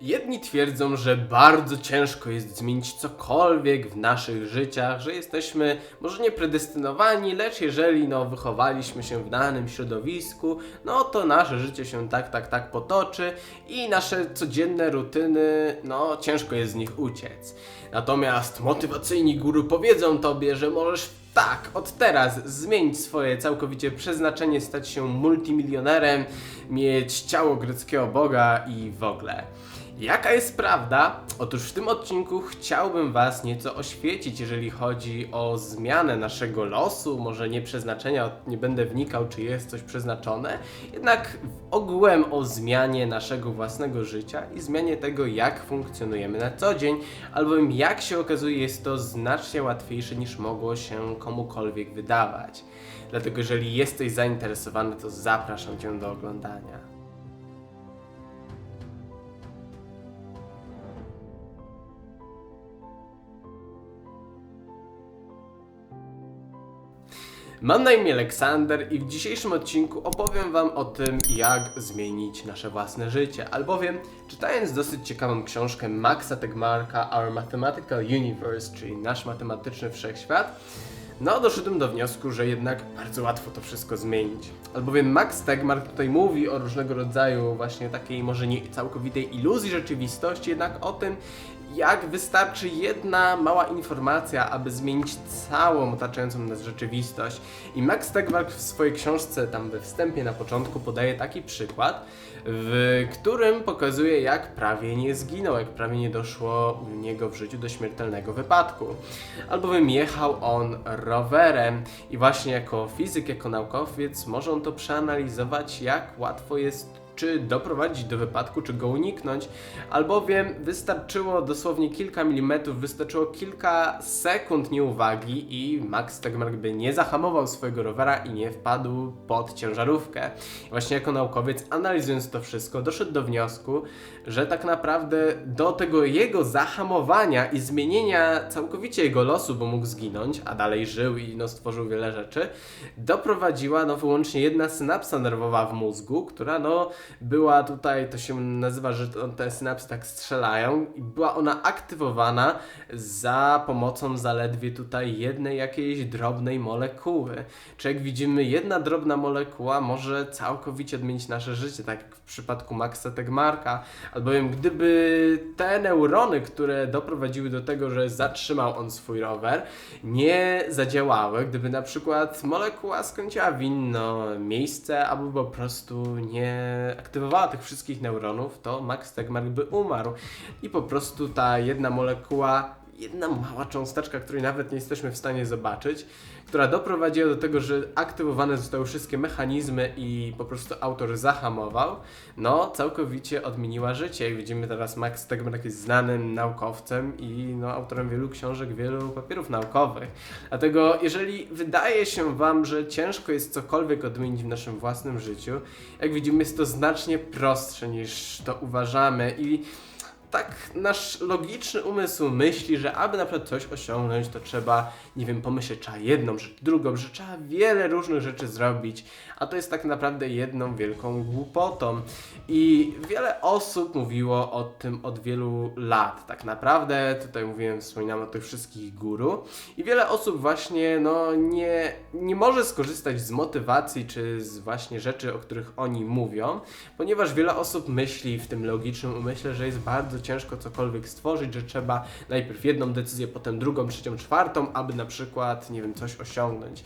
Jedni twierdzą, że bardzo ciężko jest zmienić cokolwiek w naszych życiach, że jesteśmy może nie predestynowani, lecz jeżeli no, wychowaliśmy się w danym środowisku, no to nasze życie się tak, tak, tak potoczy i nasze codzienne rutyny, no ciężko jest z nich uciec. Natomiast motywacyjni guru powiedzą tobie, że możesz tak, od teraz zmienić swoje całkowicie przeznaczenie, stać się multimilionerem, mieć ciało greckiego boga i w ogóle. Jaka jest prawda? Otóż w tym odcinku chciałbym Was nieco oświecić, jeżeli chodzi o zmianę naszego losu, może nie przeznaczenia, nie będę wnikał, czy jest coś przeznaczone, jednak ogółem o zmianie naszego własnego życia i zmianie tego, jak funkcjonujemy na co dzień, albowiem jak się okazuje, jest to znacznie łatwiejsze niż mogło się komukolwiek wydawać. Dlatego, jeżeli jesteś zainteresowany, to zapraszam Cię do oglądania. Mam na imię Aleksander i w dzisiejszym odcinku opowiem Wam o tym, jak zmienić nasze własne życie. Albowiem, czytając dosyć ciekawą książkę Maxa Tegmarka Our Mathematical Universe, czyli nasz matematyczny wszechświat, no doszedłem do wniosku, że jednak bardzo łatwo to wszystko zmienić. Albowiem Max Tegmark tutaj mówi o różnego rodzaju właśnie takiej może nie całkowitej iluzji rzeczywistości, jednak o tym, jak wystarczy jedna mała informacja, aby zmienić całą otaczającą nas rzeczywistość. I Max Tegmark w swojej książce, tam we wstępie na początku, podaje taki przykład, w którym pokazuje, jak prawie nie zginął, jak prawie nie doszło u niego w życiu do śmiertelnego wypadku. Albowiem jechał on rowerem i właśnie jako fizyk, jako naukowiec może on to przeanalizować, jak łatwo jest czy doprowadzić do wypadku, czy go uniknąć, albowiem wystarczyło dosłownie kilka milimetrów, wystarczyło kilka sekund nieuwagi i Max Tegmark by nie zahamował swojego rowera i nie wpadł pod ciężarówkę. Właśnie jako naukowiec, analizując to wszystko, doszedł do wniosku, że tak naprawdę do tego jego zahamowania i zmienienia całkowicie jego losu, bo mógł zginąć, a dalej żył i no, stworzył wiele rzeczy, doprowadziła no wyłącznie jedna synapsa nerwowa w mózgu, która no była tutaj, to się nazywa, że te synapsy tak strzelają i była ona aktywowana za pomocą zaledwie tutaj jednej jakiejś drobnej molekuły. Czy jak widzimy, jedna drobna molekuła może całkowicie odmienić nasze życie, tak jak w przypadku Maxa Tegmarka, albowiem gdyby te neurony, które doprowadziły do tego, że zatrzymał on swój rower, nie zadziałały, gdyby na przykład molekuła skręciła w inne miejsce, albo po prostu nie aktywowała tych wszystkich neuronów, to Max Tegmark by umarł. I po prostu ta jedna molekuła, jedna mała cząsteczka, której nawet nie jesteśmy w stanie zobaczyć, która doprowadziła do tego, że aktywowane zostały wszystkie mechanizmy i po prostu autor zahamował, no całkowicie odmieniła życie. Jak widzimy teraz Max Tegmark jest znanym naukowcem i no, autorem wielu książek, wielu papierów naukowych. Dlatego jeżeli wydaje się Wam, że ciężko jest cokolwiek odmienić w naszym własnym życiu, jak widzimy jest to znacznie prostsze niż to uważamy i tak nasz logiczny umysł myśli, że aby na przykład coś osiągnąć, to trzeba, nie wiem, pomyśleć, trzeba jedną rzecz, drugą, że trzeba wiele różnych rzeczy zrobić, a to jest tak naprawdę jedną wielką głupotą. I wiele osób mówiło o tym od wielu lat. Tak naprawdę, tutaj mówiłem, wspominam o tych wszystkich guru i wiele osób właśnie, no, nie, nie może skorzystać z motywacji, czy z właśnie rzeczy, o których oni mówią, ponieważ wiele osób myśli w tym logicznym umyśle, że jest bardzo bardzo ciężko cokolwiek stworzyć, że trzeba najpierw jedną decyzję, potem drugą, trzecią, czwartą, aby na przykład, nie wiem, coś osiągnąć.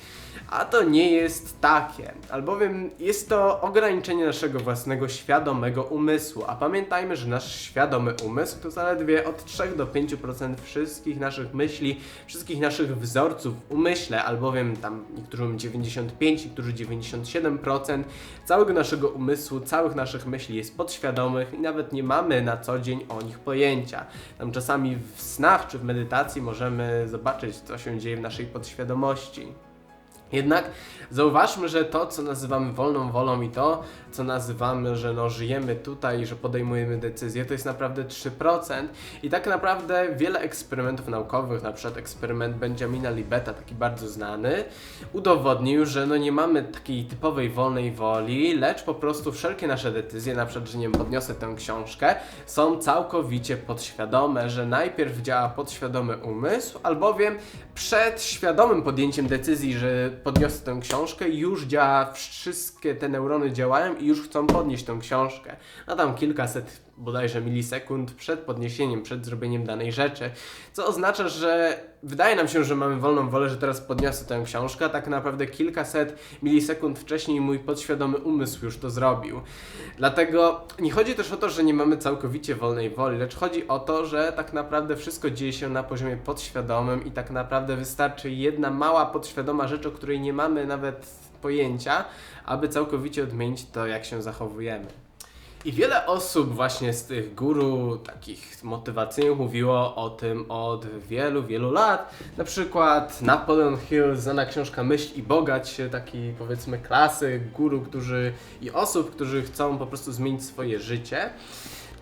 A to nie jest takie, albowiem jest to ograniczenie naszego własnego świadomego umysłu. A pamiętajmy, że nasz świadomy umysł to zaledwie od 3 do 5% wszystkich naszych myśli, wszystkich naszych wzorców w umyśle, albowiem tam niektórzy 95, niektórzy 97% całego naszego umysłu, całych naszych myśli jest podświadomych i nawet nie mamy na co dzień o nich pojęcia. Tam czasami w snach czy w medytacji możemy zobaczyć, co się dzieje w naszej podświadomości. Jednak zauważmy, że to, co nazywamy wolną wolą i to, co nazywamy, że no żyjemy tutaj, że podejmujemy decyzje, to jest naprawdę 3%. I tak naprawdę wiele eksperymentów naukowych, na przykład eksperyment Benjamina Libeta, taki bardzo znany, udowodnił, że no nie mamy takiej typowej wolnej woli, lecz po prostu wszelkie nasze decyzje, na przykład, że nie podniosę tę książkę, są całkowicie podświadome, że najpierw działa podświadomy umysł, albowiem przed świadomym podjęciem decyzji, że podniosę tę książkę, już działa, wszystkie te neurony działają i już chcą podnieść tę książkę. No tam kilkaset bodajże milisekund przed podniesieniem, przed zrobieniem danej rzeczy, co oznacza, że wydaje nam się, że mamy wolną wolę, że teraz podniosę tę książkę, tak naprawdę kilkaset milisekund wcześniej mój podświadomy umysł już to zrobił. Dlatego nie chodzi też o to, że nie mamy całkowicie wolnej woli, lecz chodzi o to, że tak naprawdę wszystko dzieje się na poziomie podświadomym i tak naprawdę wystarczy jedna mała podświadoma rzecz, o której nie mamy nawet pojęcia, aby całkowicie odmienić to, jak się zachowujemy. I wiele osób właśnie z tych guru takich motywacyjnych mówiło o tym od wielu, wielu lat. Na przykład Napoleon Hill, znana książka Myśl i Bogać, taki powiedzmy klasyk guru, którzy i osób, którzy chcą po prostu zmienić swoje życie.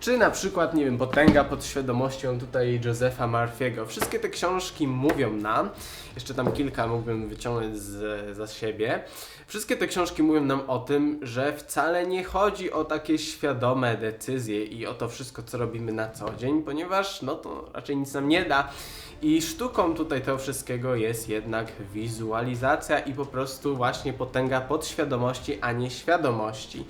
Czy na przykład, nie wiem, Potęga pod świadomością tutaj Josepha Murphy'ego. Wszystkie te książki mówią nam, jeszcze tam kilka mógłbym wyciągnąć z, za siebie. Wszystkie te książki mówią nam o tym, że wcale nie chodzi o takie świadome decyzje i o to wszystko, co robimy na co dzień, ponieważ no to raczej nic nam nie da. I sztuką tutaj tego wszystkiego jest jednak wizualizacja i po prostu właśnie potęga podświadomości, a nie świadomości.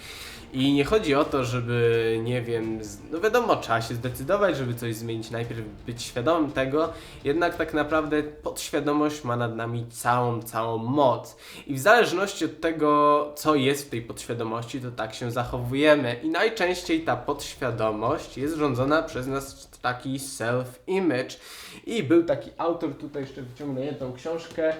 I nie chodzi o to, żeby, nie wiem, no wiadomo, trzeba się zdecydować, żeby coś zmienić, najpierw być świadomym tego, jednak tak naprawdę podświadomość ma nad nami całą, całą moc. I w zależności od tego, co jest w tej podświadomości, to tak się zachowujemy. I najczęściej ta podświadomość jest rządzona przez nas taki self-image. I był taki autor, tutaj jeszcze wyciągnę jedną książkę,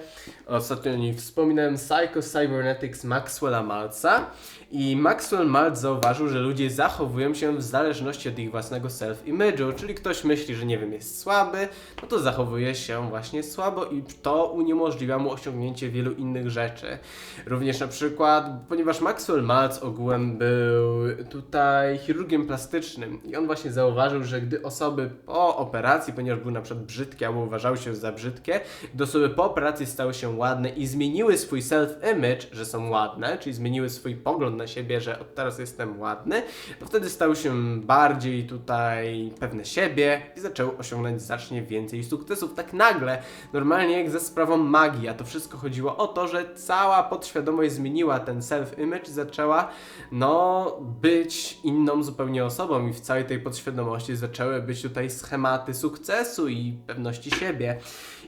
ostatnio o niej wspominałem, Psycho Cybernetics Maxwella Maltza. I Maxwell Maltz zauważył, że ludzie zachowują się w zależności od ich własnego self-image'u, czyli ktoś myśli, że nie wiem, jest słaby, no to zachowuje się właśnie słabo i to uniemożliwia mu osiągnięcie wielu innych rzeczy. Również na przykład, ponieważ Maxwell Maltz ogółem był tutaj chirurgiem plastycznym i on właśnie zauważył, że gdy osoby po operacji, ponieważ były na przykład brzydkie albo uważały się za brzydkie, gdy osoby po operacji stały się ładne i zmieniły swój self-image, że są ładne, czyli zmieniły swój pogląd na siebie, że od teraz jestem ładny, to wtedy stały się bardziej tutaj pewne siebie i zaczęły osiągnąć znacznie więcej sukcesów. Tak nagle, normalnie jak ze sprawą magii, a to wszystko chodziło o to, że cała podświadomość zmieniła ten self-image i zaczęła, no, być inną zupełnie osobą i w całej tej podświadomości zaczęły być tutaj schematy sukcesu i pewności siebie.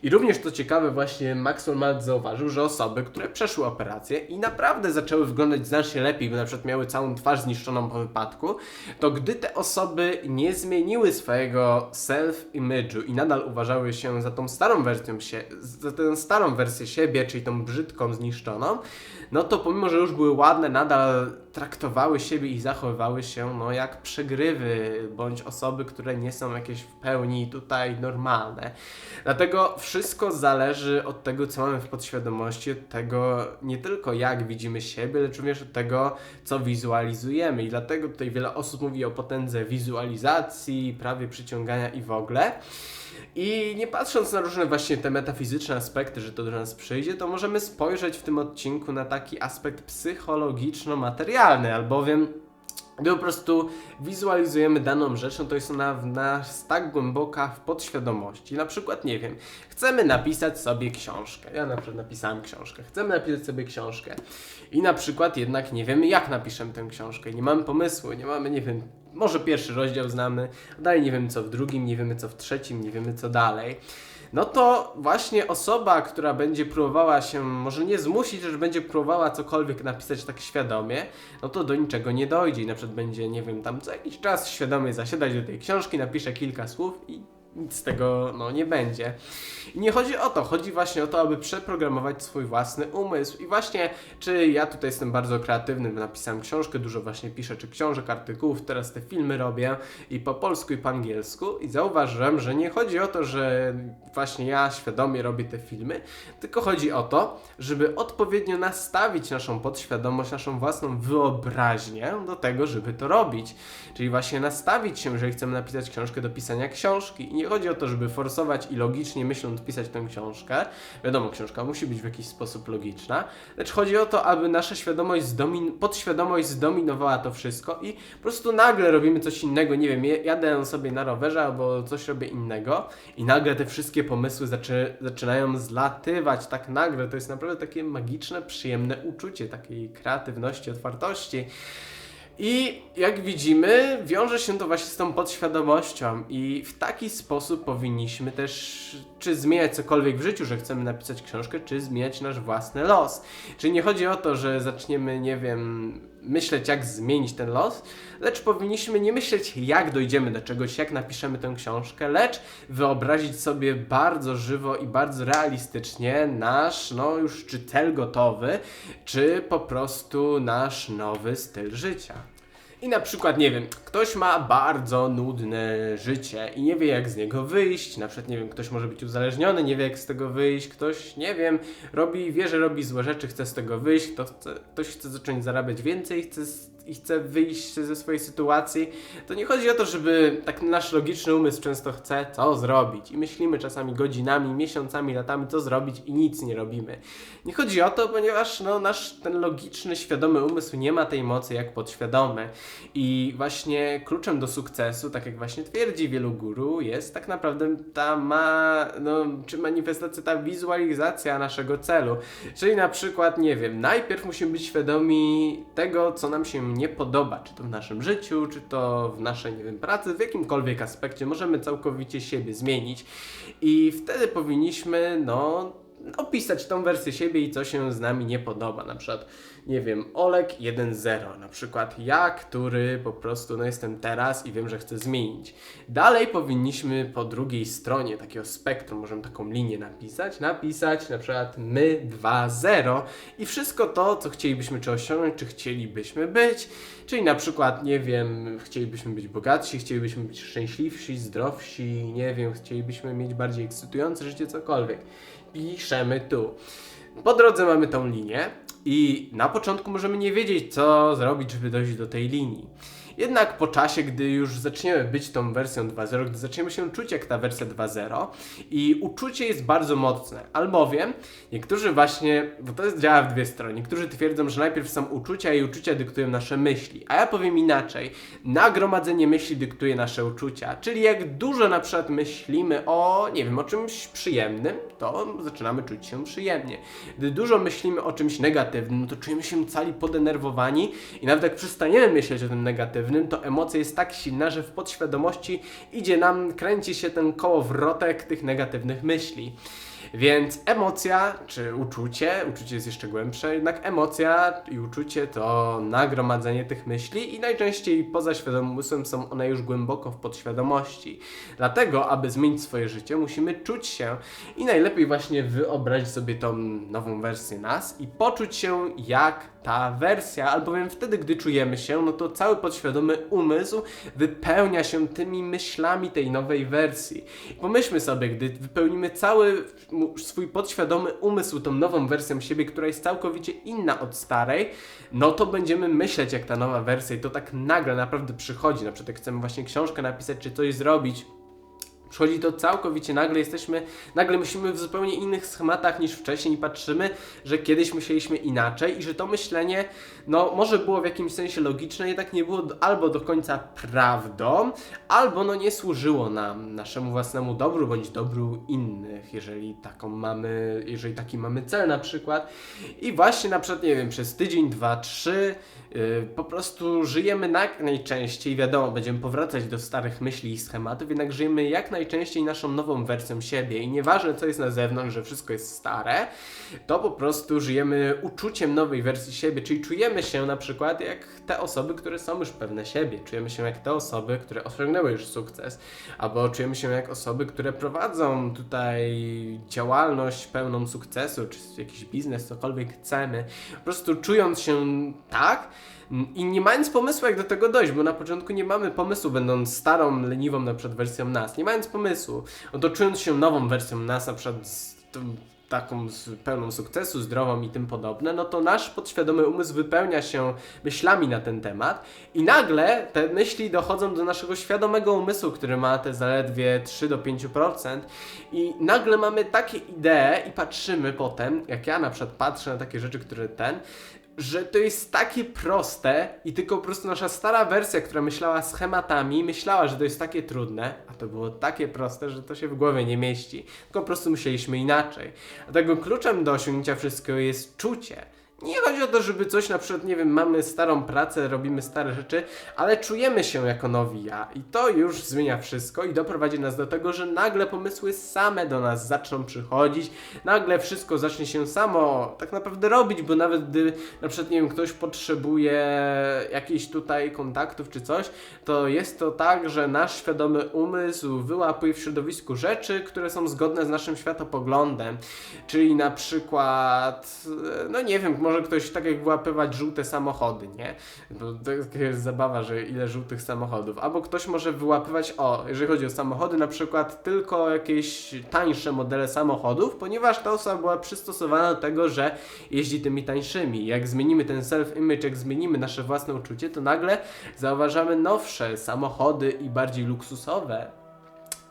I również to ciekawe, właśnie Maxwell Maltz zauważył, że osoby, które przeszły operację i naprawdę zaczęły wyglądać znacznie lepiej, bo na przykład miały całą twarz zniszczoną po wypadku, to gdy te osoby nie zmieniły swojego self-image'u i nadal uważały się za tą starą wersją się, za tę starą wersję siebie, czyli tą brzydką, zniszczoną, no to pomimo, że już były ładne, nadal traktowały siebie i zachowywały się no jak przegrywy, bądź osoby, które nie są jakieś w pełni tutaj normalne. Dlatego wszystko zależy od tego, co mamy w podświadomości, od tego nie tylko jak widzimy siebie, lecz również od tego, co wizualizujemy. I dlatego tutaj wiele osób mówi o potędze wizualizacji, prawie przyciągania i w ogóle. I nie patrząc na różne właśnie te metafizyczne aspekty, że to do nas przyjdzie, to możemy spojrzeć w tym odcinku na taki aspekt psychologiczno-materialny, albowiem gdy po prostu wizualizujemy daną rzecz, no to jest ona w nas tak głęboka w podświadomości. Na przykład, nie wiem, chcemy napisać sobie książkę. Ja na przykład napisałem książkę. Chcemy napisać sobie książkę. I na przykład jednak nie wiemy, jak napiszemy tę książkę. Nie mamy pomysłu, nie mamy, nie wiem, może pierwszy rozdział znamy, dalej nie wiemy co w drugim, nie wiemy co w trzecim, nie wiemy co dalej. No to właśnie osoba, która będzie próbowała się, może nie zmusić, że będzie próbowała cokolwiek napisać tak świadomie, no to do niczego nie dojdzie i na przykład będzie, nie wiem, tam co jakiś czas świadomie zasiadać do tej książki, napisze kilka słów i nic z tego no, nie będzie. I nie chodzi o to, chodzi właśnie o to, aby przeprogramować swój własny umysł. I właśnie, czy ja tutaj jestem bardzo kreatywny, napisałem książkę, dużo właśnie piszę, czy książek, artykułów, teraz te filmy robię i po polsku, i po angielsku. I zauważyłem, że nie chodzi o to, że właśnie ja świadomie robię te filmy, tylko chodzi o to, żeby odpowiednio nastawić naszą podświadomość, naszą własną wyobraźnię do tego, żeby to robić. Czyli właśnie nastawić się, jeżeli chcemy napisać książkę do pisania książki. I nie chodzi o to, żeby forsować i logicznie myśląc pisać tę książkę. Wiadomo, książka musi być w jakiś sposób logiczna, lecz chodzi o to, aby nasza świadomość, zdomin- podświadomość zdominowała to wszystko i po prostu nagle robimy coś innego. Nie wiem, jadę sobie na rowerze albo coś robię innego i nagle te wszystkie pomysły zaczy- zaczynają zlatywać tak nagle. To jest naprawdę takie magiczne, przyjemne uczucie takiej kreatywności, otwartości. I jak widzimy, wiąże się to właśnie z tą podświadomością, i w taki sposób powinniśmy też, czy zmieniać cokolwiek w życiu, że chcemy napisać książkę, czy zmieniać nasz własny los. Czyli nie chodzi o to, że zaczniemy, nie wiem, myśleć, jak zmienić ten los, lecz powinniśmy nie myśleć, jak dojdziemy do czegoś, jak napiszemy tę książkę, lecz wyobrazić sobie bardzo żywo i bardzo realistycznie nasz, no już czy cel gotowy, czy po prostu nasz nowy styl życia. I na przykład, nie wiem, ktoś ma bardzo nudne życie i nie wie jak z niego wyjść. Na przykład, nie wiem, ktoś może być uzależniony, nie wie jak z tego wyjść. Ktoś, nie wiem, robi, wie, że robi złe rzeczy, chce z tego wyjść. Kto chce, ktoś chce zacząć zarabiać więcej, chce i chce wyjść ze swojej sytuacji, to nie chodzi o to, żeby tak nasz logiczny umysł często chce co zrobić i myślimy czasami godzinami, miesiącami, latami co zrobić i nic nie robimy. Nie chodzi o to, ponieważ no, nasz ten logiczny, świadomy umysł nie ma tej mocy jak podświadomy i właśnie kluczem do sukcesu, tak jak właśnie twierdzi wielu guru, jest tak naprawdę ta ma, no, czy manifestacja, ta wizualizacja naszego celu. Czyli na przykład, nie wiem, najpierw musimy być świadomi tego, co nam się nie podoba, czy to w naszym życiu, czy to w naszej, nie wiem, pracy, w jakimkolwiek aspekcie, możemy całkowicie siebie zmienić i wtedy powinniśmy, no, opisać tą wersję siebie i co się z nami nie podoba. Na przykład, nie wiem, Olek 1.0, na przykład ja, który po prostu no, jestem teraz i wiem, że chcę zmienić. Dalej powinniśmy po drugiej stronie takiego spektrum, możemy taką linię napisać, napisać na przykład my 2.0 i wszystko to, co chcielibyśmy czy osiągnąć, czy chcielibyśmy być, czyli na przykład, nie wiem, chcielibyśmy być bogatsi, chcielibyśmy być szczęśliwsi, zdrowsi, nie wiem, chcielibyśmy mieć bardziej ekscytujące życie, cokolwiek piszemy tu. Po drodze mamy tą linię i na początku możemy nie wiedzieć, co zrobić, żeby dojść do tej linii. Jednak po czasie, gdy już zaczniemy być tą wersją 2.0, gdy zaczniemy się czuć jak ta wersja 2.0 i uczucie jest bardzo mocne, albowiem niektórzy właśnie, bo to działa w dwie strony, niektórzy twierdzą, że najpierw są uczucia i uczucia dyktują nasze myśli, a ja powiem inaczej, nagromadzenie myśli dyktuje nasze uczucia, czyli jak dużo na przykład myślimy o, nie wiem, o czymś przyjemnym, to zaczynamy czuć się przyjemnie. Gdy dużo myślimy o czymś negatywnym, to czujemy się cali podenerwowani i nawet jak przestaniemy myśleć o tym negatywnym, negatywnym, to emocja jest tak silna, że w podświadomości idzie nam, kręci się ten kołowrotek tych negatywnych myśli. Więc emocja czy uczucie, uczucie jest jeszcze głębsze, jednak emocja i uczucie to nagromadzenie tych myśli i najczęściej poza świadomym umysłem są one już głęboko w podświadomości. Dlatego, aby zmienić swoje życie, musimy czuć się i najlepiej właśnie wyobrazić sobie tą nową wersję nas i poczuć się jak ta wersja, albowiem wtedy, gdy czujemy się, no to cały podświadomy umysł wypełnia się tymi myślami tej nowej wersji. Pomyślmy sobie, gdy wypełnimy cały swój podświadomy umysł tą nową wersją siebie, która jest całkowicie inna od starej, no to będziemy myśleć jak ta nowa wersja i to tak nagle naprawdę przychodzi. Na przykład jak chcemy właśnie książkę napisać czy coś zrobić, Przychodzi to całkowicie nagle, jesteśmy, nagle myślimy w zupełnie innych schematach niż wcześniej i patrzymy, że kiedyś myśleliśmy inaczej i że to myślenie, no może było w jakimś sensie logiczne, jednak nie było albo do końca prawdą, albo no nie służyło nam, naszemu własnemu dobru, bądź dobru innych, jeżeli taką mamy, jeżeli taki mamy cel na przykład. I właśnie na przykład, nie wiem, przez tydzień, dwa, trzy, yy, po prostu żyjemy jak najczęściej, wiadomo, będziemy powracać do starych myśli i schematów, jednak żyjemy jak najczęściej najczęściej naszą nową wersją siebie i nieważne co jest na zewnątrz, że wszystko jest stare, to po prostu żyjemy uczuciem nowej wersji siebie, czyli czujemy się na przykład jak te osoby, które są już pewne siebie, czujemy się jak te osoby, które osiągnęły już sukces, albo czujemy się jak osoby, które prowadzą tutaj działalność pełną sukcesu, czy jakiś biznes, cokolwiek chcemy, po prostu czując się tak, i nie mając pomysłu, jak do tego dojść, bo na początku nie mamy pomysłu, będąc starą, leniwą na przykład wersją nas, nie mając pomysłu, oto czując się nową wersją nas, na przykład taką pełną sukcesu, zdrową i tym podobne, no to nasz podświadomy umysł wypełnia się myślami na ten temat i nagle te myśli dochodzą do naszego świadomego umysłu, który ma te zaledwie 3 do 5% i nagle mamy takie idee i patrzymy potem, jak ja na przykład patrzę na takie rzeczy, które ten, że to jest takie proste i tylko po prostu nasza stara wersja, która myślała schematami, myślała, że to jest takie trudne, a to było takie proste, że to się w głowie nie mieści. Tylko po prostu myśleliśmy inaczej. Dlatego kluczem do osiągnięcia wszystkiego jest czucie. Nie chodzi o to, żeby coś na przykład, nie wiem, mamy starą pracę, robimy stare rzeczy, ale czujemy się jako nowi ja. I to już zmienia wszystko i doprowadzi nas do tego, że nagle pomysły same do nas zaczną przychodzić, nagle wszystko zacznie się samo tak naprawdę robić, bo nawet gdy na przykład, nie wiem, ktoś potrzebuje jakichś tutaj kontaktów czy coś, to jest to tak, że nasz świadomy umysł wyłapuje w środowisku rzeczy, które są zgodne z naszym światopoglądem, czyli na przykład, no nie wiem, może ktoś tak jak wyłapywać żółte samochody, nie? Bo to jest zabawa, że ile żółtych samochodów. Albo ktoś może wyłapywać, o, jeżeli chodzi o samochody, na przykład tylko jakieś tańsze modele samochodów, ponieważ ta osoba była przystosowana do tego, że jeździ tymi tańszymi. Jak zmienimy ten self-image, jak zmienimy nasze własne uczucie, to nagle zauważamy nowsze samochody i bardziej luksusowe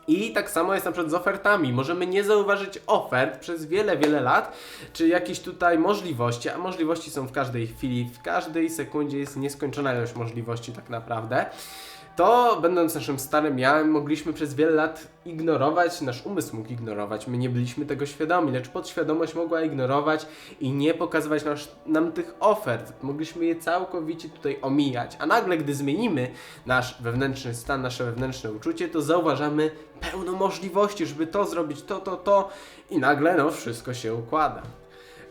i tak samo jest na przykład z ofertami. Możemy nie zauważyć ofert przez wiele, wiele lat, czy jakieś tutaj możliwości, a możliwości są w każdej chwili, w każdej sekundzie jest nieskończona ilość możliwości tak naprawdę to będąc naszym starym ja, mogliśmy przez wiele lat ignorować, nasz umysł mógł ignorować. My nie byliśmy tego świadomi, lecz podświadomość mogła ignorować i nie pokazywać nasz, nam tych ofert. Mogliśmy je całkowicie tutaj omijać. A nagle, gdy zmienimy nasz wewnętrzny stan, nasze wewnętrzne uczucie, to zauważamy pełno możliwości, żeby to zrobić, to, to, to i nagle no wszystko się układa.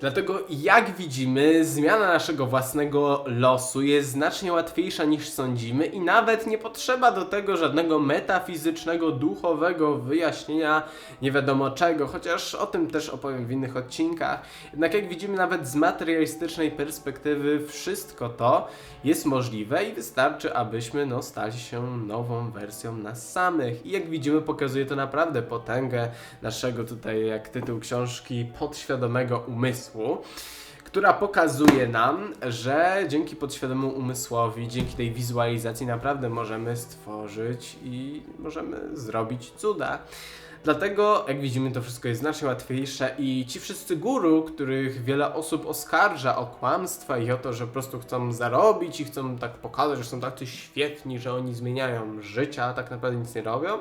Dlatego jak widzimy, zmiana naszego własnego losu jest znacznie łatwiejsza niż sądzimy i nawet nie potrzeba do tego żadnego metafizycznego, duchowego wyjaśnienia nie wiadomo czego, chociaż o tym też opowiem w innych odcinkach. Jednak jak widzimy nawet z materialistycznej perspektywy wszystko to jest możliwe i wystarczy, abyśmy no, stali się nową wersją nas samych. I jak widzimy pokazuje to naprawdę potęgę naszego tutaj, jak tytuł książki, podświadomego umysłu umysłu, która pokazuje nam, że dzięki podświadomemu umysłowi, dzięki tej wizualizacji naprawdę możemy stworzyć i możemy zrobić cuda. Dlatego, jak widzimy, to wszystko jest znacznie łatwiejsze i ci wszyscy guru, których wiele osób oskarża o kłamstwa i o to, że po prostu chcą zarobić i chcą tak pokazać, że są tacy świetni, że oni zmieniają życia, a tak naprawdę nic nie robią,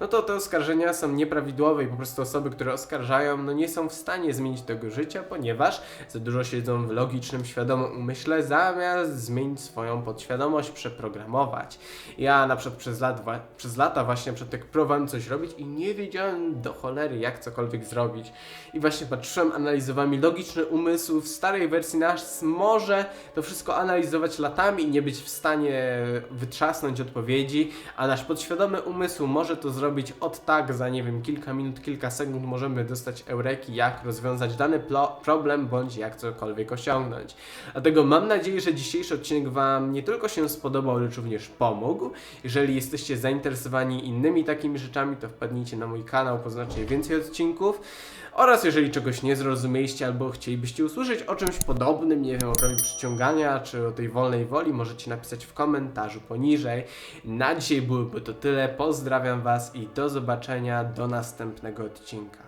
no to te oskarżenia są nieprawidłowe i po prostu osoby, które oskarżają, no nie są w stanie zmienić tego życia, ponieważ za dużo siedzą w logicznym, świadomym umyśle, zamiast zmienić swoją podświadomość, przeprogramować. Ja na przykład przez, lat, przez lata właśnie przed tak próbowałem coś robić i nie wiedziałem, wiedziałem do cholery, jak cokolwiek zrobić. I właśnie patrzyłem, analizowałem logiczny umysł w starej wersji nas może to wszystko analizować latami i nie być w stanie wytrzasnąć odpowiedzi, a nasz podświadomy umysł może to zrobić od tak za, nie wiem, kilka minut, kilka sekund możemy dostać eureki, jak rozwiązać dany problem, bądź jak cokolwiek osiągnąć. Dlatego mam nadzieję, że dzisiejszy odcinek Wam nie tylko się spodobał, lecz również pomógł. Jeżeli jesteście zainteresowani innymi takimi rzeczami, to wpadnijcie na mój kanał kanał po znacznie więcej odcinków. Oraz jeżeli czegoś nie zrozumieliście albo chcielibyście usłyszeć o czymś podobnym, nie wiem, o prawie przyciągania czy o tej wolnej woli, możecie napisać w komentarzu poniżej. Na dzisiaj byłoby to tyle. Pozdrawiam Was i do zobaczenia do następnego odcinka.